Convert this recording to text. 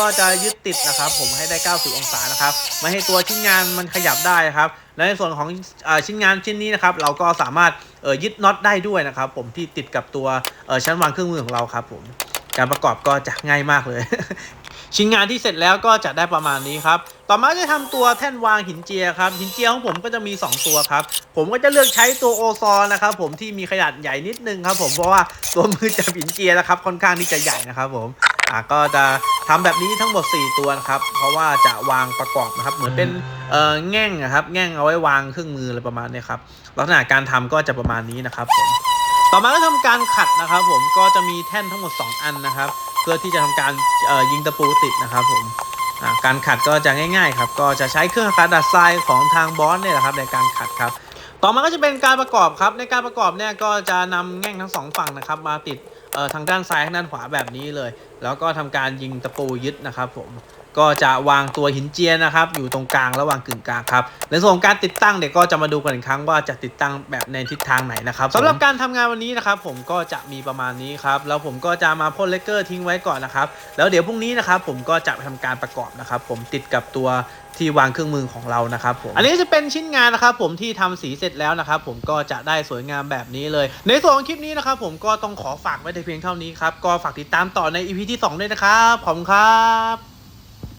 ก็จะยึดติดนะครับ ผมให้ได้ 90 องศานะครับไม่ให้ตัวชิ้นงานมันขยับได้ครับ และในส่วนของอชิ้นงานชิ้นนี้นะครับ เราก็สามารถยึดน็อตได้ด้วยนะครับ ผมที่ติดกับตัวชั้นวางเครื่องมือของเราครับ ผมการประกอบก็จะง่ายมากเลย ชิ้นงานที่เสร็จแล้วก็จะได้ประมาณนี้ครับ ต่อมาจะทำตัวแท่นวางหินเจียครับ หินเจียของผมก็จะมี 2 ตัวครับ ผมก็จะเลือกใช้ตัวโอซอนนะครับ ผมที่มีขนาดใหญ่นิดนึงครับ ผมเพราะว่าตัวมือจับหินเจียนะครับค่อนข้างที่จะใหญ่นะครับ ผมอะก็จะ ทำแบบนี้ทั้งหมด 4 ตัวนะครับ เพราะว่าจะวางประกอบนะครับ เหมือนเป็นเอ่อแง่งนะครับ แง่งเอาไว้วางเครื่องมืออะไรประมาณเนี้ยครับ ลักษณะการทำก็จะประมาณนี้นะครับผม ต่อมาก็ทำการขัดนะครับ ผม ก็จะมีแท่นทั้งหมด 2 อันนะครับ เพื่อที่จะทำการเอ่อยิงตะปูติดนะครับ ผมอ่าการขัดก็จะง่าย ๆ ครับ ก็จะใช้เครื่องขัดดัดทรายของทางบอสเนี่ยแหละครับในการขัดครับ ต่อมาก็จะเป็นการประกอบครับ ในการประกอบเนี่ยก็จะนำแง่งทั้งสองฝั่งนะครับ มาติด เอ่อทางด้านซ้ายทางด้านขวาแบบนี้เลย แล้วก็ทำการยิงตะปูยึดนะครับผมก็จะวางตัวหินเจียนะครับอยู่ตรงกลางระหว่างกึ่งกลางครับในส่วนของการติดตั้งเดี๋ยวก็จะมาดูกันอีกครั้งว่าจะติดตั้งแบบในทิศทางไหนนะครับสำหรับการทำงานวันนี้นะครับผมก็จะมีประมาณนี้ครับแล้วผมก็จะมาพ่นเลกเกอร์ทิ้งไว้ก่อนนะครับแล้วเดี๋ยวพรุ่งนี้นะครับผมก็จะไปทำการประกอบนะครับผมติดกับตัวที่วางเครื่องมือของเรานะครับผมอันนี้จะเป็นชิ้นงานนะครับผมที่ทำสีเสร็จแล้วนะครับผมก็จะได้สวยงามแบบนี้เลย ในส่วนของคลิปนี้นะครับผมก็ต้องขอฝากไว้แต่เพียงเท่านี้ครับ ก็ฝากติดตามต่อใน EP ที่สองด้วยนะครับ ขอบคุณครับ